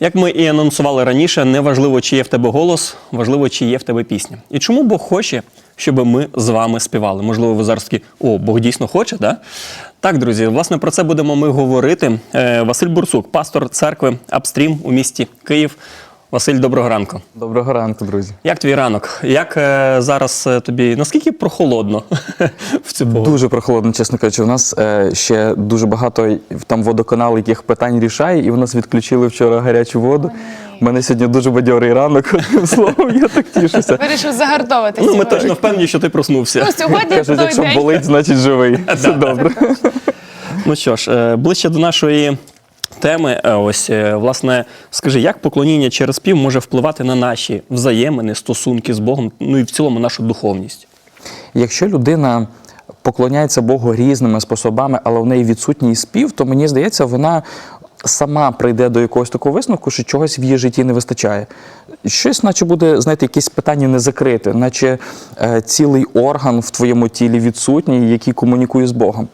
Як ми і анонсували раніше, не важливо, чи є в тебе голос, важливо, чи є в тебе пісня. І чому Бог хоче, щоб ми з вами співали? Можливо, ви зараз такі, о, Бог дійсно хоче, да? Так, друзі, власне, про це будемо ми говорити. Е, Василь Бурцук, пастор церкви Апстрім у місті Київ. Василь, доброго ранку. Доброго ранку, друзі. Як твій ранок? Як е, зараз е, тобі наскільки прохолодно в цю погоду? Дуже прохолодно, чесно кажучи. У нас е, ще дуже багато там водоканал, яких питань рішає, і в нас відключили вчора гарячу воду. У мене сьогодні дуже бадьорий ранок. Словом, я так тішуся. Вирішив загартовувати Ну, ми сьогодні. точно впевнені, що ти проснувся. Ну, сьогодні Кажуть, якщо день. болить, значить живий. Все добре. Ну що ж, е, ближче до нашої теми, е, ось е, власне, скажи, як поклоніння через спів може впливати на наші взаємини, стосунки з Богом, ну і в цілому нашу духовність? Якщо людина поклоняється Богу різними способами, але в неї відсутній спів, то мені здається, вона сама прийде до якогось такого висновку, що чогось в її житті не вистачає. Щось, наче буде, знаєте, якесь питання не закрите, наче е, цілий орган в твоєму тілі відсутній, який комунікує з Богом.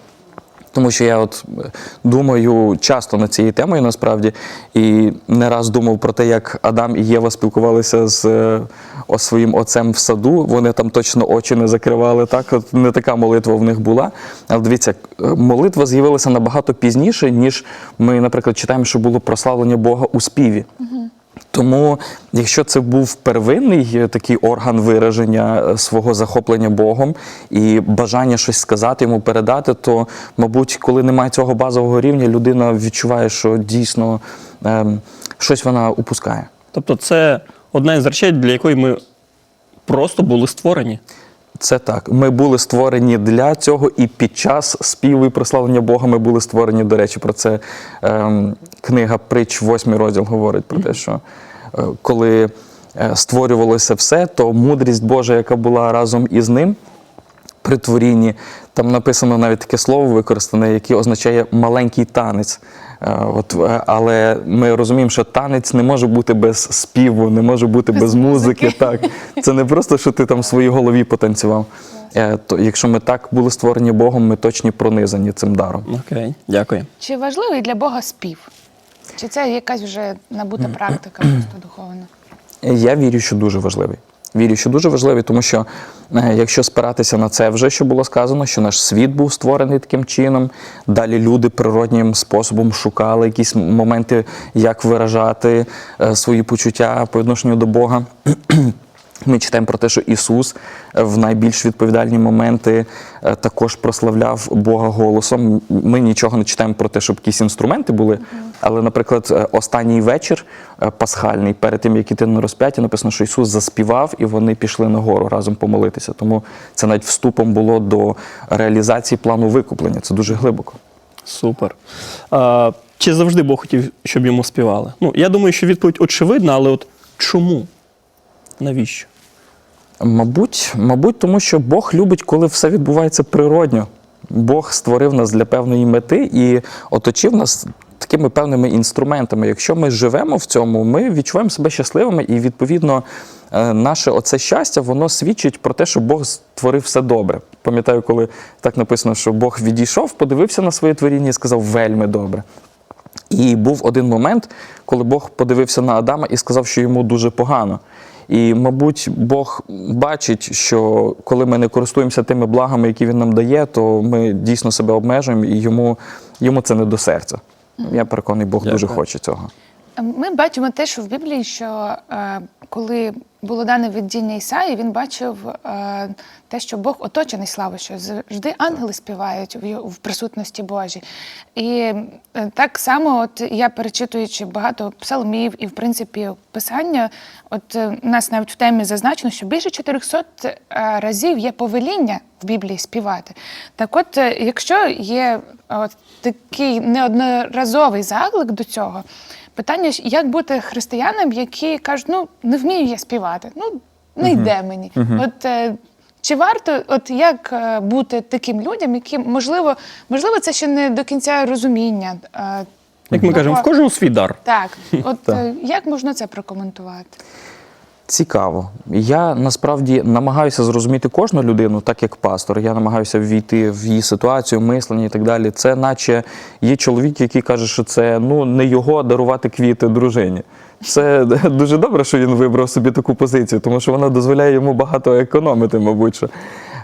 Тому що я от е, думаю часто над цією темою насправді, і не раз думав про те, як Адам і Єва спілкувалися з е, о, своїм отцем в саду. Вони там точно очі не закривали. Так, от не така молитва в них була. Але дивіться, е, молитва з'явилася набагато пізніше, ніж ми, наприклад, читаємо, що було прославлення Бога у співі. Тому, якщо це був первинний е, такий орган вираження е, свого захоплення Богом і бажання щось сказати йому передати, то, мабуть, коли немає цього базового рівня, людина відчуває, що дійсно ем, щось вона упускає. Тобто, це одна із речей, для якої ми просто були створені. Це так. Ми були створені для цього, і під час співу і прославлення Бога ми були створені. До речі, про це ем, книга Притч, восьмий розділ говорить про те, що е, коли е, створювалося все, то мудрість Божа, яка була разом із ним при творінні, там написано навіть таке слово використане, яке означає маленький танець. Е, От, е, але ми розуміємо, що танець не може бути без співу, не може бути без, Без музики. музики. Так, це не просто, що ти там в своїй голові потанцював. Е, То якщо ми так були створені Богом, ми точно пронизані цим даром. Окей, дякую. Чи важливий для Бога спів? Чи це якась вже набута практика просто духовна? Я вірю, що дуже важливий. Вірю, що дуже важливий, тому що е, якщо спиратися на це вже, що було сказано, що наш світ був створений таким чином, далі люди природнім способом шукали якісь моменти, як виражати е, свої почуття по відношенню до Бога. Ми читаємо про те, що Ісус е, в найбільш відповідальні моменти також прославляв Бога голосом. Ми нічого не читаємо про те, щоб якісь інструменти були. Але, наприклад, е, останній вечір е, пасхальний, перед тим як іти на розп'яття, написано, що Ісус заспівав і вони пішли на гору разом помолитися. Тому це навіть вступом було до реалізації плану викуплення. Це дуже глибоко. Супер. А, чи завжди Бог хотів, щоб йому співали? Ну, я думаю, що відповідь очевидна, але от чому? Навіщо? Мабуть, мабуть, тому що Бог любить, коли все відбувається природньо. Бог створив нас для певної мети і оточив нас такими певними інструментами. Якщо ми живемо в цьому, ми відчуваємо себе щасливими, і відповідно е, наше оце щастя воно свідчить про те, що Бог створив все добре. Пам'ятаю, коли так написано, що Бог відійшов, подивився на своє творіння і сказав вельми добре. І був один момент, коли Бог подивився на Адама і сказав, що йому дуже погано. І, мабуть, Бог бачить, що коли ми не користуємося тими благами, які він нам дає, то ми дійсно себе обмежуємо, і йому, йому це не до серця. Я переконаний, Бог дуже хоче цього. Ми бачимо те, що в Біблії, що е, коли було дане відділення Ісаї, він бачив е, те, що Бог оточений славою, що завжди ангели співають в, в присутності Божій. І е, так само, от я перечитуючи багато псалмів і, в принципі, писання, от е, у нас навіть в темі зазначено, що більше 400 е, разів є повеління в Біблії співати. Так от, е, якщо є от такий неодноразовий заклик до цього, Питання, як бути християнам, які кажуть, ну не вмію я співати, ну не йде мені. От е, чи варто, от як бути таким людям, які можливо, можливо, це ще не до кінця розуміння. Як ми кажемо, в кожному свій дар. Так, от е, як можна це прокоментувати? Цікаво. Я насправді намагаюся зрозуміти кожну людину, так як пастор. Я намагаюся ввійти в її ситуацію, мислення і так далі. Це наче є чоловік, який каже, що це ну не його дарувати квіти дружині. Це дуже добре, що він вибрав собі таку позицію, тому що вона дозволяє йому багато економити, мабуть. Що.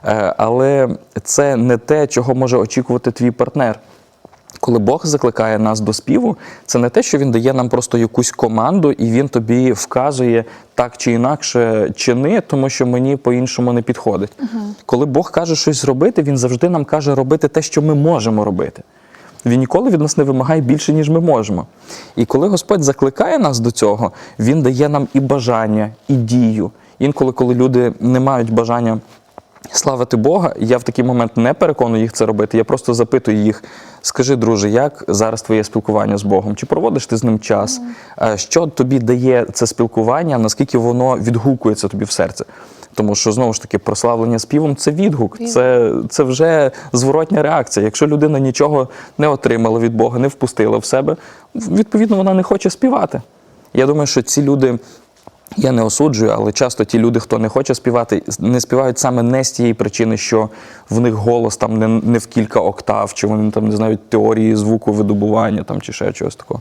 Е, Але це не те, чого може очікувати твій партнер. Коли Бог закликає нас до співу, це не те, що він дає нам просто якусь команду, і він тобі вказує так чи інакше чини, тому що мені по-іншому не підходить. Коли Бог каже щось зробити, він завжди нам каже робити те, що ми можемо робити. Він ніколи від нас не вимагає більше, ніж ми можемо. І коли Господь закликає нас до цього, Він дає нам і бажання, і дію. Інколи, коли люди не мають бажання славити Бога, я в такий момент не переконую їх це робити. Я просто запитую їх: скажи, друже, як зараз твоє спілкування з Богом? Чи проводиш ти з ним час? Е, Що тобі дає це спілкування? Наскільки воно відгукується тобі в серце? Тому що знову ж таки прославлення співом це відгук, це, це вже зворотня реакція. Якщо людина нічого не отримала від Бога, не впустила в себе, відповідно вона не хоче співати. Я думаю, що ці люди. Я не осуджую, але часто ті люди, хто не хоче співати, не співають саме не з тієї причини, що в них голос там не, не в кілька октав, чи вони там не знають теорії звуку видобування там, чи ще чогось такого.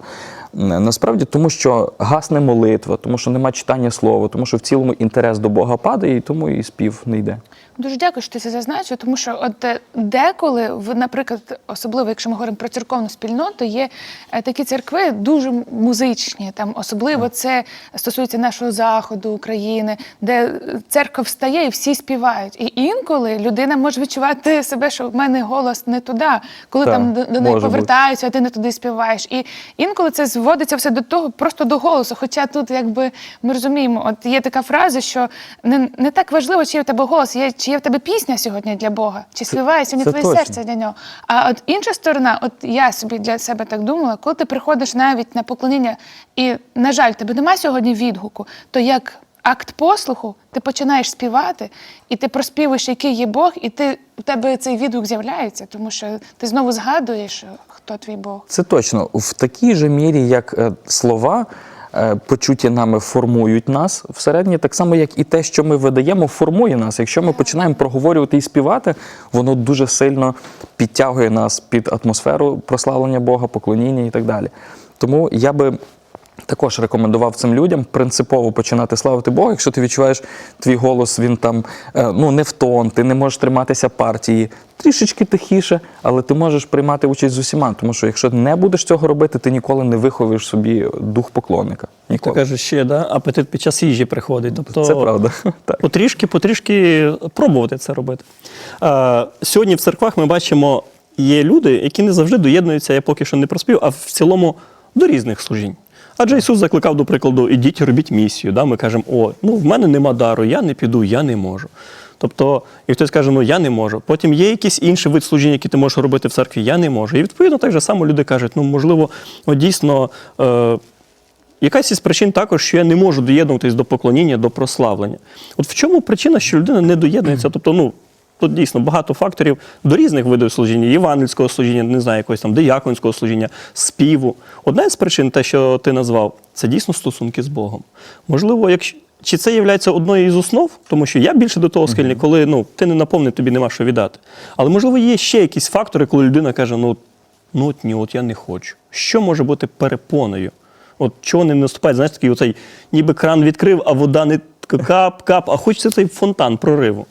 Насправді, тому що гасне молитва, тому що нема читання слова, тому що в цілому інтерес до Бога падає, і тому і спів не йде. Дуже дякую, що ти це зазначив, тому що от е, деколи, в, наприклад, особливо якщо ми говоримо про церковну спільноту, є е, такі церкви дуже музичні. Там особливо це стосується нашого заходу України, де церква встає і всі співають. І інколи людина може відчувати себе, що в мене голос не туди, коли Так, там до, неї повертаються, а ти не туди співаєш. І інколи це зводиться все до того, просто до голосу. Хоча тут, якби ми розуміємо, от є така фраза, що не, не так важливо, чи є в тебе голос, є, чи є в тебе пісня сьогодні для Бога, чи співає сьогодні це твоє точно. серце для нього. А от інша сторона, от я собі для себе так думала, коли ти приходиш навіть на поклоніння, і, на жаль, тебе немає сьогодні відгуку, то як акт послуху ти починаєш співати, і ти проспівуєш, який є Бог, і ти у тебе цей відгук з'являється, тому що ти знову згадуєш, хто твій Бог. Це точно в такій же мірі, як е, слова. Е, Почуті нами формують нас всередині, так само, як і те, що ми видаємо, формує нас. Якщо ми починаємо проговорювати і співати, воно дуже сильно підтягує нас під атмосферу прославлення Бога, поклоніння і так далі. Тому я би також рекомендував цим людям принципово починати славити Бога. Якщо ти відчуваєш твій голос, він там е, ну не в тон, ти не можеш триматися партії, трішечки тихіше, але ти можеш приймати участь з усіма. Тому що якщо не будеш цього робити, ти ніколи не виховуєш собі дух поклонника. Ти Ніколи. кажеш, ще да, апетит під час їжі приходить. Тобто, Це правда. Потрішки, потрішки пробувати це робити. Е, сьогодні в церквах ми бачимо, є люди, які не завжди доєднуються, я поки що не проспів, а в цілому до різних служінь. Адже Ісус закликав, до прикладу, ідіть, робіть місію. Да? Ми кажемо, о, ну в мене нема дару, я не піду, я не можу. Тобто, і хтось каже, ну я не можу. Потім є якийсь інший вид служіння, який ти можеш робити в церкві, я не можу. І відповідно так же само люди кажуть, ну можливо, от дійсно. Е, Якась із причин також, що я не можу доєднуватись до поклоніння, до прославлення. От в чому причина, що людина не доєднується? Тобто, ну тут дійсно багато факторів до різних видів служіння, євангельського служіння, не знаю, якогось там дияконського служіння, співу. Одна з причин, те, що ти назвав, це дійсно стосунки з Богом. Можливо, якщо. Чи це є одною із основ, тому що я більше до того схильний, коли ну, ти не наповнений, тобі нема що віддати. Але можливо є ще якісь фактори, коли людина каже: ну, ну от ні, от я не хочу. Що може бути перепоною? От чого не наступає, знаєш, такий оцей ніби кран відкрив, а вода не кап-кап, а хочеться цей фонтан прориву.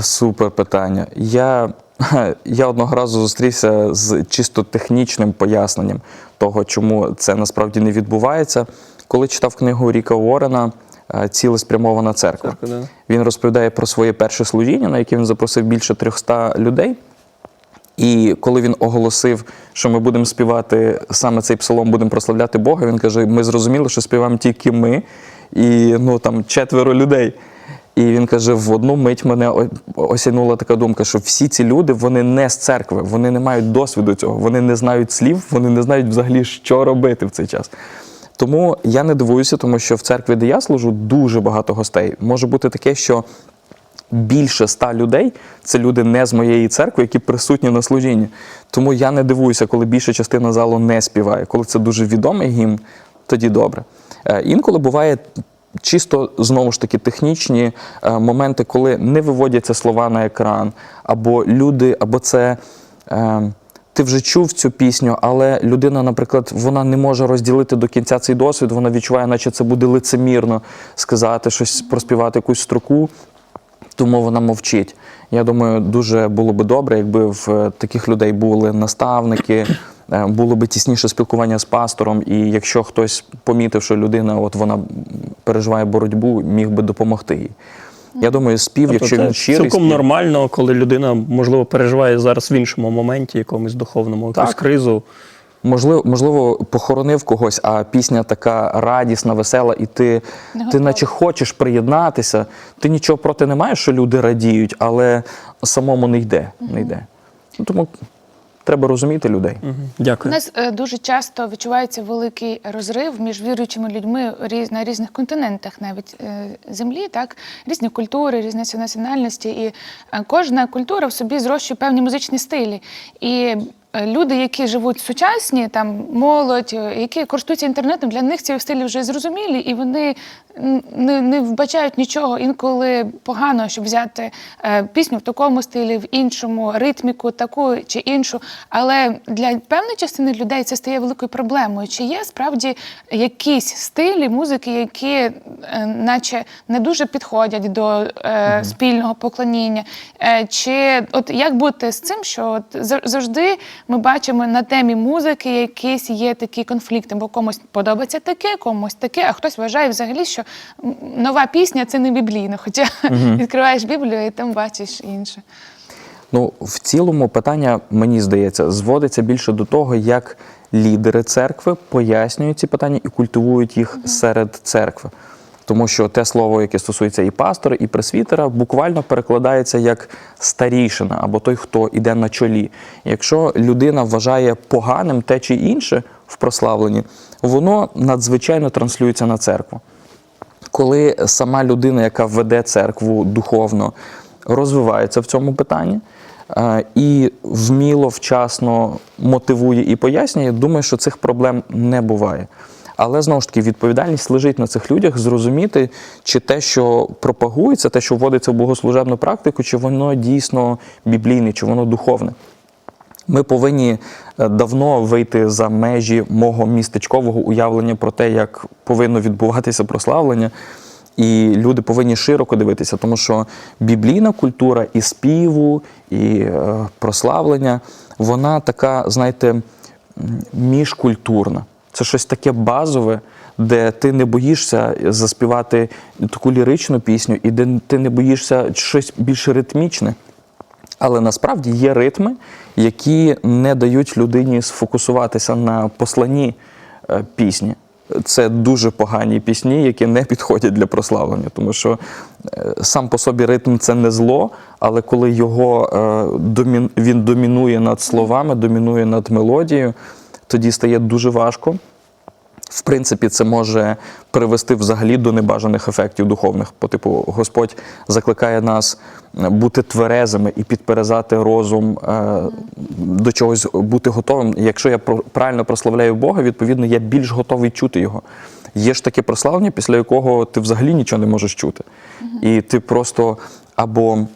Супер питання. Я, я одного разу зустрівся з чисто технічним поясненням того, чому це насправді не відбувається. Коли читав книгу Ріка Уоррена е, Цілеспрямована церква. Церква, да. Він розповідає про своє перше служіння, на яке він запросив більше 300 людей. І коли він оголосив, що ми будемо співати саме цей псалом, будемо прославляти Бога, він каже: ми зрозуміли, що співаємо тільки ми і ну, там, четверо людей. І він каже: в одну мить мене о- осяйнула така думка, що всі ці люди вони не з церкви, вони не мають досвіду цього, вони не знають слів, вони не знають взагалі, що робити в цей час. Тому я не дивуюся, тому що в церкві, де я служу, дуже багато гостей. Може бути таке, що більше ста людей це люди не з моєї церкви, які присутні на служінні. Тому я не дивуюся, коли більша частина залу не співає. Коли це дуже відомий гімн, тоді добре. Е, Інколи буває чисто знову ж таки технічні е, моменти, коли не виводяться слова на екран, або люди, або це. Е, ти вже чув цю пісню, але людина, наприклад, вона не може розділити до кінця цей досвід, вона відчуває, наче це буде лицемірно сказати щось, проспівати якусь строку, тому вона мовчить. Я думаю, дуже було би добре, якби в е, таких людей були наставники, було би тісніше спілкування з пастором, і якщо хтось помітив, що людина от вона переживає боротьбу, міг би допомогти їй. Я думаю, спів, Тобто якщо це він щирий, цілком спів, нормально, коли людина, можливо, переживає зараз в іншому моменті, якомусь духовному, якусь Так. кризу. Можливо, можливо, похоронив когось, а пісня така радісна, весела, і ти, Не ти наче хочеш приєднатися. Ти нічого проти не маєш, що люди радіють, але самому не йде. Не йде. Ну, тому треба розуміти людей. Мгм. У Дякую. нас е, дуже часто відчувається великий розрив між віруючими людьми різ- на різних континентах, навіть е, землі, так різні культури, різні національності, і е, кожна культура в собі зрощує певні музичні стилі. І люди, які живуть сучасні, там молодь, е, які користуються інтернетом, для них ці стилі вже зрозумілі, і вони не, не вбачають нічого інколи поганого, щоб взяти е, пісню в такому стилі, в іншому, ритміку таку чи іншу. Але для певної частини людей це стає великою проблемою. Чи є справді якісь стилі музики, які е, наче не дуже підходять до е, спільного поклоніння? Е, чи от як бути з цим, що от завжди ми бачимо на темі музики якісь є такі конфлікти, бо комусь подобається таке, комусь таке, а хтось вважає взагалі, що нова пісня це не біблійно. Хоча відкриваєш Біблію і там бачиш інше. Ну, в цілому питання, мені здається, зводиться більше до того, як лідери церкви пояснюють ці питання і культивують їх серед церкви. Тому що те слово, яке стосується і пастора, і пресвітера, буквально перекладається як старішина або той, хто іде на чолі. Якщо людина вважає поганим те чи інше в прославленні, воно надзвичайно транслюється на церкву коли сама людина, яка веде церкву духовно, розвивається в цьому питанні е, і вміло, вчасно мотивує і пояснює, думаю, що цих проблем не буває. Але знову ж таки відповідальність лежить на цих людях зрозуміти, чи те, що пропагується, те, що вводиться в богослужебну практику, чи воно дійсно біблійне, чи воно духовне. Ми повинні е, давно вийти за межі мого містечкового уявлення про те, як повинно відбуватися прославлення. І люди повинні широко дивитися, тому що біблійна культура і співу, і е, прославлення, вона така, знаєте, міжкультурна. Це щось таке базове, де ти не боїшся заспівати таку ліричну пісню, і де ти не боїшся щось більш ритмічне. Але насправді є ритми, які не дають людині сфокусуватися на посланні е, пісні. Це дуже погані пісні, які не підходять для прославлення, тому що е, сам по собі ритм це не зло, але коли його е, він домінує над словами, домінує над мелодією, тоді стає дуже важко. В принципі, це може привести взагалі до небажаних ефектів духовних. По типу, Господь закликає нас е, бути тверезими і підперезати розум е, до чогось бути готовим. Якщо я правильно прославляю Бога, відповідно, я більш готовий чути його. Є ж таке прославлення, після якого ти взагалі нічого не можеш чути. І ти просто або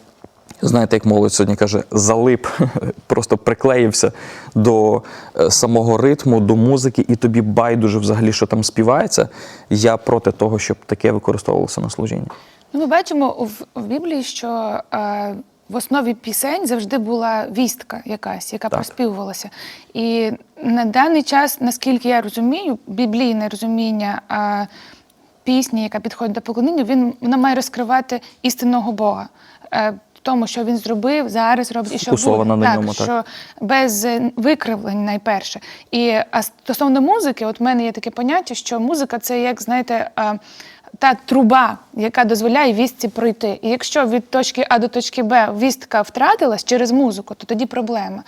знаєте, як молодь сьогодні каже, залип, просто приклеївся до е, самого ритму, до музики, і тобі байдуже взагалі, що там співається. Я проти того, щоб таке використовувалося на служінні. Ну, ми бачимо в, в Біблії, що е, в основі пісень завжди була вістка якась, яка Так. проспівувалася. І на даний час, наскільки я розумію, біблійне розуміння е, пісні, яка підходить до поклоніння, він вона має розкривати істинного Бога. В тому, що він зробив, зараз робить і що буде. На ньому, так. що без е, викривлень найперше. І а стосовно музики, от в мене є таке поняття, що музика це як знаєте. Та труба, яка дозволяє вістці пройти. І якщо від точки А до точки Б вістка втратилась через музику, то тоді проблема.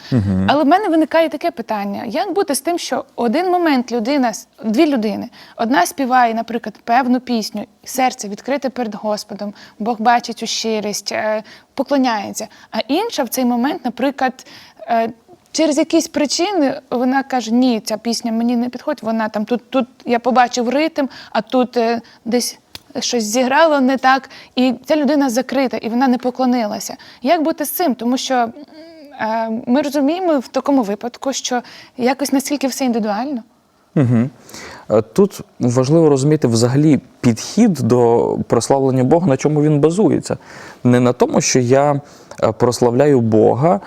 Але в мене виникає таке питання: як бути з тим, що один момент людина, дві людини, одна співає, наприклад, певну пісню, серце відкрите перед Господом, Бог бачить у щирість, е, поклоняється, а інша в цей момент, наприклад, е, Через якісь причини вона каже: ні, ця пісня мені не підходить. Вона там тут, тут я побачив ритм, а тут е, десь щось зіграло не так, і ця людина закрита, і вона не поклонилася. Як бути з цим? Тому що е, ми розуміємо в такому випадку, що якось наскільки все індивідуально. Угу. Тут важливо розуміти взагалі підхід до прославлення Бога, на чому він базується. Не на тому, що я е, прославляю Бога,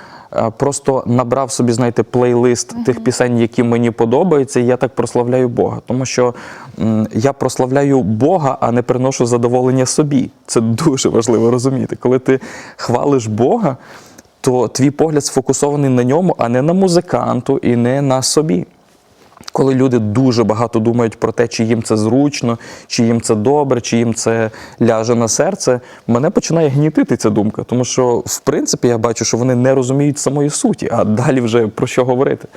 просто набрав собі, знаєте, плейлист тих пісень, які мені подобаються, і я так прославляю Бога. Тому що м, я прославляю Бога, а не приношу задоволення собі. Це дуже важливо розуміти. Коли ти хвалиш Бога, то твій погляд сфокусований на ньому, а не на музиканту і не на собі. Коли люди дуже багато думають про те, чи їм це зручно, чи їм це добре, чи їм це ляже на серце, мене починає гнітити ця думка. Тому що, в принципі, я бачу, що вони не розуміють самої суті, а далі вже про що говорити.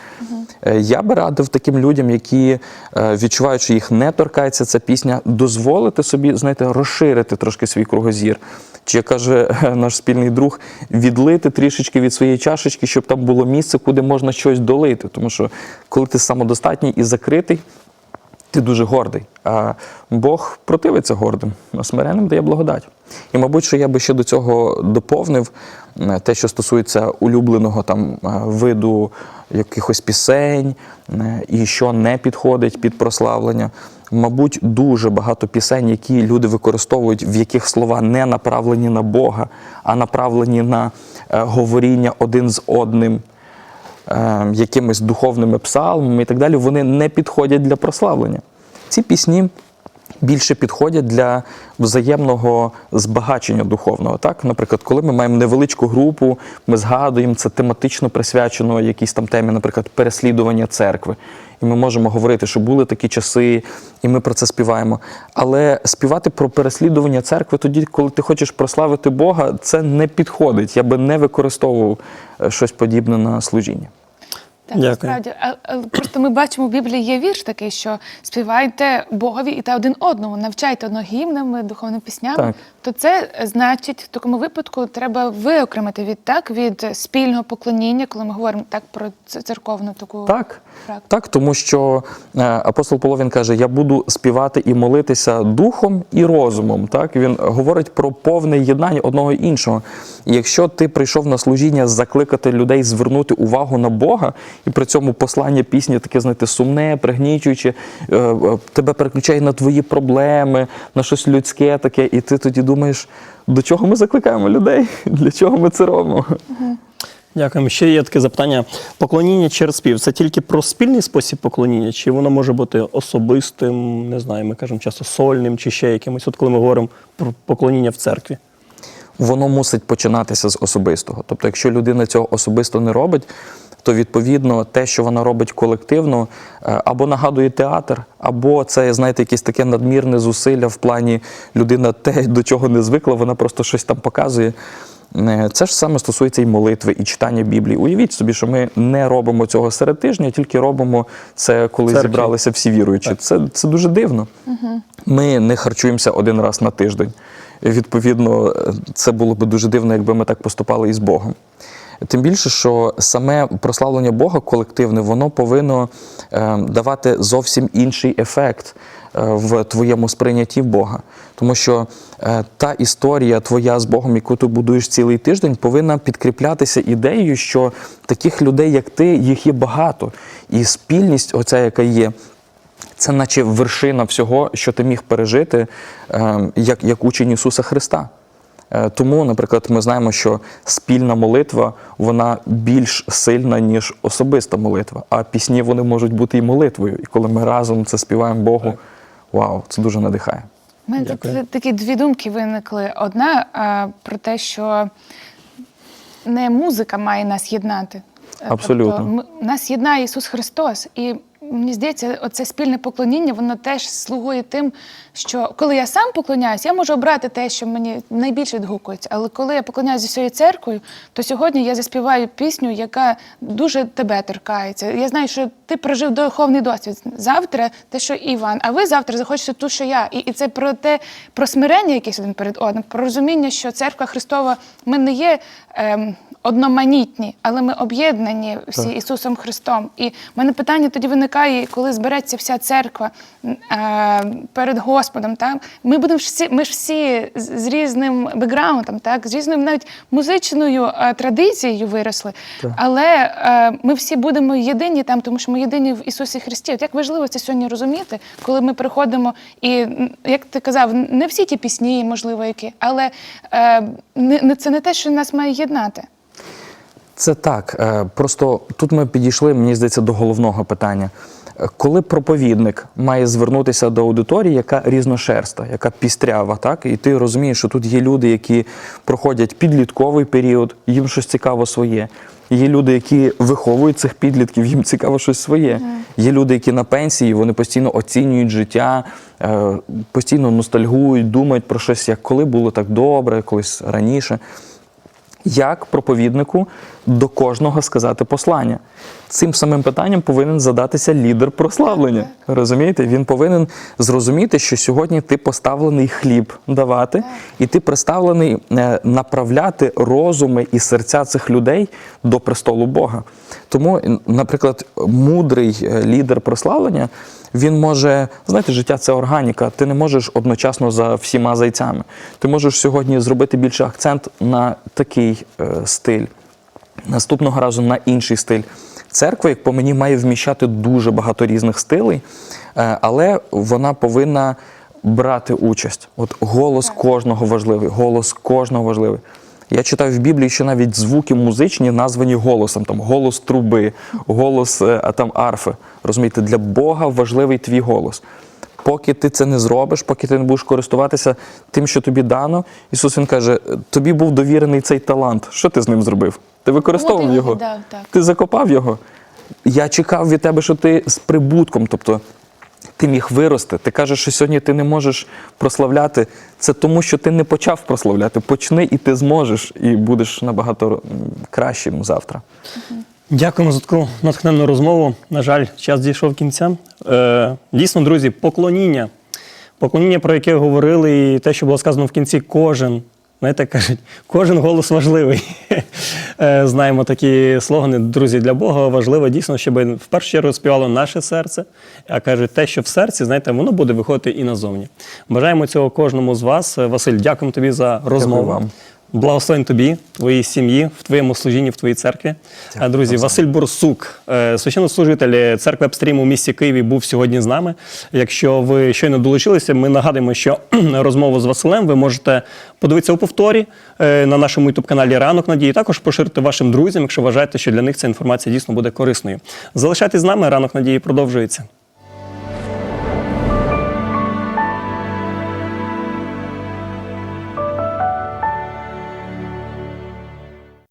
Е, Я би радив таким людям, які е, відчувають, що їх не торкається ця пісня, дозволити собі, знаєте, розширити трошки свій кругозір. Чи каже е, наш спільний друг, відлити трішечки від своєї чашечки, щоб там було місце, куди можна щось долити. Тому що коли ти самодостатній і закритий, ти дуже гордий. А Бог противиться гордим, а смиренним дає благодать. І, мабуть, що я би ще до цього доповнив е, те, що стосується улюбленого там е, виду якихось пісень, і що не підходить під прославлення. Мабуть, дуже багато пісень, які люди використовують, в яких слова не направлені на Бога, а направлені на е, говоріння один з одним е, якимись духовними псалмами і так далі, вони не підходять для прославлення. Ці пісні більше підходять для взаємного збагачення духовного. Так? Наприклад, коли ми маємо невеличку групу, ми згадуємо це тематично присвячено якійсь там темі, наприклад, переслідування церкви. І ми можемо говорити, що були такі часи, і ми про це співаємо. Але співати про переслідування церкви тоді, коли ти хочеш прославити Бога, це не підходить. Я би не використовував е, щось подібне на служіння. Так, Дякую. насправді, а, а, просто ми бачимо в Біблії є вірш такий, що співайте Богові і та один одному, навчайте одного гімнами, духовними піснями. Так. То це значить, в такому випадку треба виокремити від так від спільного поклоніння, коли ми говоримо так про церковну таку Так, практику. так, тому що е, апостол Павло він каже: я буду співати і молитися духом і розумом. Так він говорить про повне єднання одного і іншого. І якщо ти прийшов на служіння закликати людей звернути увагу на Бога, і при цьому послання пісні таке, знаєте, сумне, пригнічуюче, е, е, тебе переключає на твої проблеми, на щось людське таке, і ти тоді думаєш, до чого ми закликаємо людей? Для чого ми це робимо? Дякуємо. Ще є таке запитання. Поклоніння через спів це тільки про спільний спосіб поклоніння, чи воно може бути особистим, не знаю, ми кажемо часто сольним, чи ще якимось, от коли ми говоримо про поклоніння в церкві. воно мусить починатися з особистого. Тобто, якщо людина цього особисто не робить, то відповідно те, що вона робить колективно, е, або нагадує театр, або це, знаєте, якесь таке надмірне зусилля в плані людина те, до чого не звикла, вона просто щось там показує. Е, Це ж саме стосується і молитви, і читання Біблії. Уявіть собі, що ми не робимо цього серед тижня, тільки робимо це, коли Церкві. зібралися всі віруючі. Це, це дуже дивно. Ми не харчуємося один раз на тиждень. Відповідно, це було б дуже дивно, якби ми так поступали із Богом. Тим більше, що саме прославлення Бога колективне, воно повинно е, давати зовсім інший ефект е, в твоєму сприйнятті Бога. Тому що е, та історія твоя з Богом, яку ти будуєш цілий тиждень, повинна підкріплятися ідеєю, що таких людей, як ти, їх є багато. І спільність, оця, яка є, це наче вершина всього, що ти міг пережити е, як, як учень Ісуса Христа. Е, Тому, наприклад, ми знаємо, що спільна молитва вона більш сильна, ніж особиста молитва. А пісні вони можуть бути і молитвою. І коли ми разом це співаємо Богу, вау, це дуже надихає. У мене тут такі дві думки виникли. Одна а, про те, що не музика має нас єднати. Е, Абсолютно. Тобто, нас єднає Ісус Христос. І мені здається, оце спільне поклоніння, воно теж слугує тим, що коли я сам поклоняюсь, я можу обрати те, що мені найбільше відгукується. Але коли я поклоняюся зі своєю церквою, то сьогодні я заспіваю пісню, яка дуже тебе торкається. Я знаю, що ти прожив духовний досвід. Завтра те, що Іван, а ви завтра захочете ту, що я. І, і це про те, про смирення якесь один перед одним, про розуміння, що церква Христова, ми не є. Ем, одноманітні, але ми об'єднані всі Ісусом Христом. І в мене питання тоді виникає, коли збереться вся церква е, перед Господом. Так? Ми будемо всі, ми ж всі з, різним бекграундом, так? з різною навіть музичною е, традицією виросли. Але е, ми всі будемо єдині там, тому що ми єдині в Ісусі Христі. От як важливо це сьогодні розуміти, коли ми приходимо, і як ти казав, не всі ті пісні, можливо, які, але е, не- це не те, що нас має єднати. Це так. е, Просто тут ми підійшли, мені здається, до головного питання. Е, Коли проповідник має звернутися до аудиторії, яка різношерста, яка пістрява, так і ти розумієш, що тут є люди, які проходять підлітковий період, їм щось цікаво своє. Є люди, які виховують цих підлітків, їм цікаво щось своє. Є люди, які на пенсії, вони постійно оцінюють життя, е, постійно ностальгують, думають про щось, як коли було так добре, колись раніше як проповіднику до кожного сказати послання. Цим самим питанням повинен задатися лідер прославлення. Розумієте? Він повинен зрозуміти, що сьогодні ти поставлений хліб давати, і ти представлений е, направляти розуми і серця цих людей до престолу Бога. Тому, наприклад, мудрий е, лідер прославлення. Він може, знаєте, життя це органіка. Ти не можеш одночасно за всіма зайцями. Ти можеш сьогодні зробити більше акцент на такий е, стиль, наступного разу на інший стиль. Церква, як по мені, має вміщати дуже багато різних стилей, е, але вона повинна брати участь. От голос кожного важливий, голос кожного важливий. Я читав в Біблії, що навіть звуки музичні названі голосом, там голос труби, голос е, а там арфи. Розумієте, для Бога важливий твій голос. Поки ти це не зробиш, поки ти не будеш користуватися тим, що тобі дано, Ісус Він каже: тобі був довірений цей талант. Що ти з ним зробив? Ти використовував його його, віддав, так. ти закопав його. Я чекав від тебе, що ти з прибутком, тобто ти міг вирости. Ти кажеш, що сьогодні ти не можеш прославляти. Це тому, що ти не почав прославляти. Почни, і ти зможеш, і будеш набагато кращим завтра. Дякуємо за таку натхненну розмову. На жаль, час дійшов кінця. Е, дійсно, друзі, поклоніння. Поклоніння, про яке говорили, і те, що було сказано в кінці, кожен. Знаєте, кажуть, кожен голос важливий. Е, Знаємо такі слогани. Друзі, для Бога важливо дійсно, щоб в першу чергу співало наше серце. А кажуть, те, що в серці, знаєте, воно буде виходити і назовні. Бажаємо цього кожному з вас. Е, Василь, дякуємо тобі за розмову. вам. Благословень тобі, твоїй сім'ї, в твоєму служінні, в твоїй церкві. А, Друзі, Василь Борсук, е, священнослужитель церкви Епстрім у місті Києві, був сьогодні з нами. Якщо ви щойно долучилися, ми нагадуємо, що розмову з Василем ви можете подивитися у повторі е, на нашому ютуб-каналі Ранок Надії. Також поширити вашим друзям, якщо вважаєте, що для них ця інформація дійсно буде корисною. Залишайтесь з нами, ранок надії продовжується.